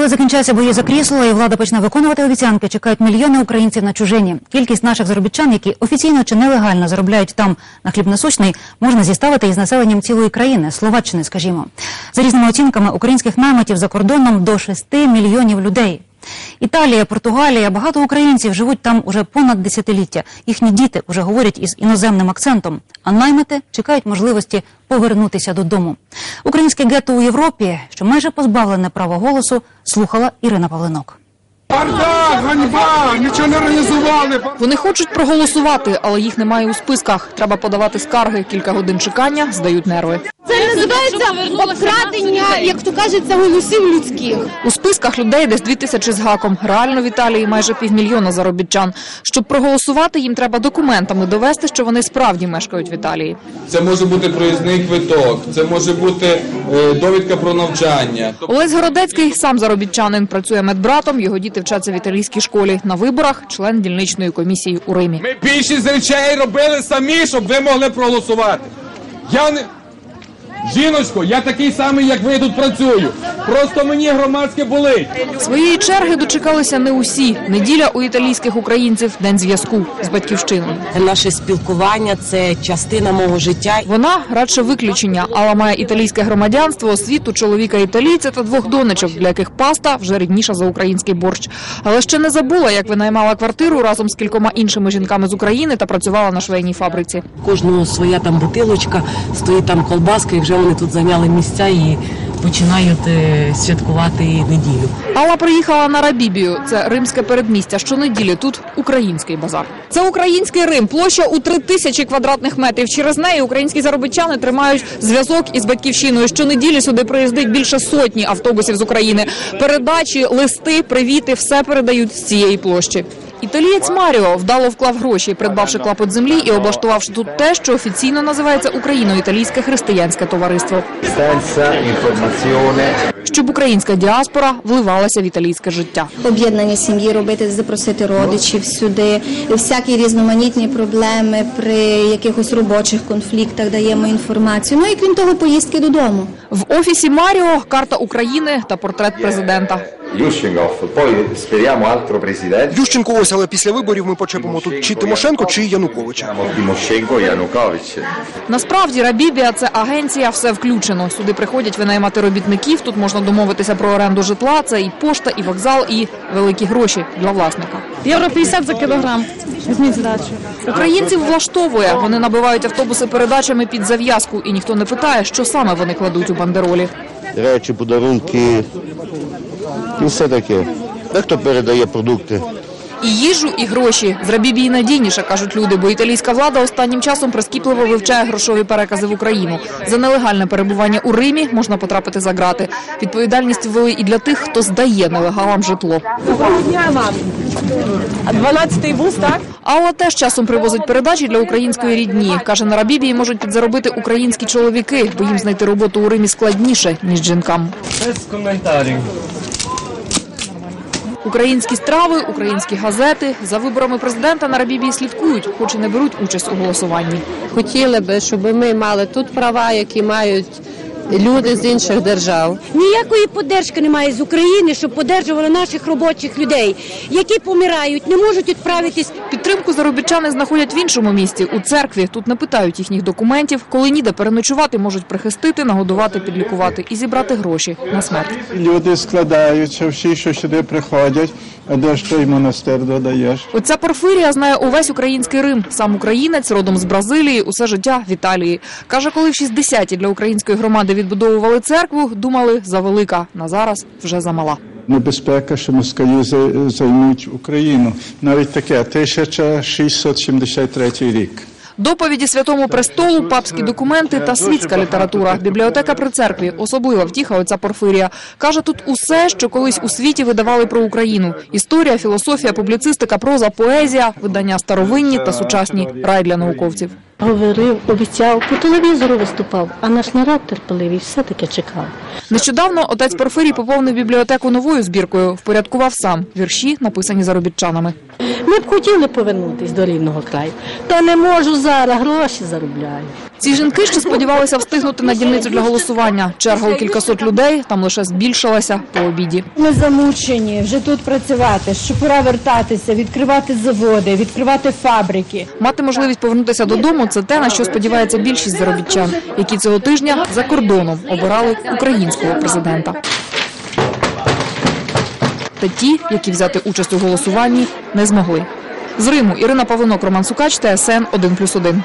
Коли закінчаться бої за крісло і влада почне виконувати обіцянки, чекають мільйони українців на чужині. Кількість наших заробітчан, які офіційно чи нелегально заробляють там на хліб насущний, можна зіставити із населенням цілої країни, Словаччини, скажімо. За різними оцінками українських наймитів за кордоном до 6 мільйонів людей. Італія, Португалія, багато українців живуть там уже понад десятиліття. Їхні діти вже говорять із іноземним акцентом, а наймити чекають можливості повернутися додому. Українське гетто у Європі, що майже позбавлене права голосу, слухала Ірина Павленок. Бардак, ганьба! Нічого не організували. Вони хочуть проголосувати, але їх немає у списках. Треба подавати скарги. Кілька годин чекання здають нерви. Називається обкрадення, як то кажеться, голосів людських. У списках людей десь дві тисячі з гаком. Реально в Італії майже півмільйона заробітчан. Щоб проголосувати, їм треба документами довести, що вони справді мешкають в Італії. Це може бути проїзний квиток, це може бути е, довідка про навчання. Олесь Городецький сам заробітчанин, працює медбратом. Його діти вчаться в італійській школі. На виборах член дільничної комісії у Римі. Ми більшість речей робили самі, щоб ви могли проголосувати. Я не. Жіночко, я такий самий, як ви тут працюю. Просто мені громадське болить. Своєї черги дочекалися не усі. Неділя у італійських українців день зв'язку з батьківщиною. Наше спілкування це частина мого життя. Вона радше виключення, але має італійське громадянство, освіту, чоловіка італійця та двох донечок, для яких паста вже рідніша за український борщ. Але ще не забула, як винаймала квартиру разом з кількома іншими жінками з України та працювала на швейній фабриці. Кожного своя там бутилочка, стоїть там колбаска, і вже вони тут зайняли місця і починають е, святкувати неділю. Алла приїхала на Рабібію. Це римське передмістя. Щонеділі тут український базар. Це український Рим, площа у три тисячі квадратних метрів. Через неї українські заробітчани тримають зв'язок із батьківщиною. Щонеділі сюди приїздить більше сотні автобусів з України. Передачі, листи, привіти все передають з цієї площі. Італієць Маріо вдало вклав гроші, придбавши клапот землі і облаштувавши тут те, що офіційно називається Україно-італійське християнське товариство, щоб українська діаспора вливалася в італійське життя. об'єднання сім'ї робити, запросити родичів сюди, всякі різноманітні проблеми при якихось робочих конфліктах даємо інформацію. Ну і крім того, поїздки додому. В офісі Маріо карта України та портрет президента. Yushchenko, poi speriamo altro presidente. Ющенко ось, але після виборів ми почепимо тут чи Тимошенко, чи Януковича. Timoshenko e Насправді Рабібія це агенція, все включено. Сюди приходять винаймати робітників. Тут можна домовитися про оренду житла. Це і пошта, і вокзал, і великі гроші для власника. Євро 50 за кілограм. Візьміть здачу. Українців влаштовує. Вони набивають автобуси передачами під зав'язку, і ніхто не питає, що саме вони кладуть у бандеролі. речі, подарунки і все таке. Дехто передає продукти. І їжу, і гроші. З Рабібії надійніше, кажуть люди, бо італійська влада останнім часом прискіпливо вивчає грошові перекази в Україну. За нелегальне перебування у Римі можна потрапити за грати. Відповідальність ввели і для тих, хто здає нелегалам житло. А 12-й вуз, так? Алла теж часом привозить передачі для української рідні. Каже, на Рабібії можуть підзаробити українські чоловіки, бо їм знайти роботу у Римі складніше, ніж жінкам. Без коментарів. Українські страви, українські газети. За виборами президента на Рабібії слідкують, хоч і не беруть участь у голосуванні. Хотіли би, щоб ми мали тут права, які мають люди з інших держав. Ніякої поддержки немає з України, щоб поддержували наших робочих людей, які помирають, не можуть відправитись. Підтримку заробітчани знаходять в іншому місці у церкві. Тут не питають їхніх документів. Коли ніде переночувати, можуть прихистити, нагодувати, підлікувати і зібрати гроші на смерть. Люди складаються, всі, що сюди приходять, а де ж той монастир додаєш? Оця Порфирія знає увесь український Рим. Сам українець, родом з Бразилії, усе життя в Італії. Каже, коли в 60-ті для української громади відбудовували церкву, думали завелика. На зараз вже замала. Небезпека, що москалі за- займуть Україну. Навіть таке 1673 рік. Доповіді святому престолу, папські документи та світська література. Бібліотека при церкві особлива втіха отця Порфирія. Каже, тут усе, що колись у світі видавали про Україну: історія, філософія, публіцистика, проза, поезія, видання старовинні та сучасні рай для науковців. Говорив, обіцяв, по телевізору виступав, а наш народ терпеливий все-таки чекав. Нещодавно отець Порфирій поповнив бібліотеку новою збіркою. Впорядкував сам вірші, написані заробітчанами. Ми б хотіли повернутися до рідного краю. Та не можу зараз, гроші заробляю. Ці жінки ще сподівалися встигнути на дільницю для голосування. Черга у кількасот людей там лише збільшилася по обіді. Ми замучені вже тут працювати, що пора вертатися, відкривати заводи, відкривати фабрики. Мати можливість повернутися додому це те, на що сподівається більшість заробітчан, які цього тижня за кордоном обирали українського президента. Та ті, які взяти участь у голосуванні, не змогли. З Риму Ірина Павлинок, Роман Сукач, ТСН 1+,1.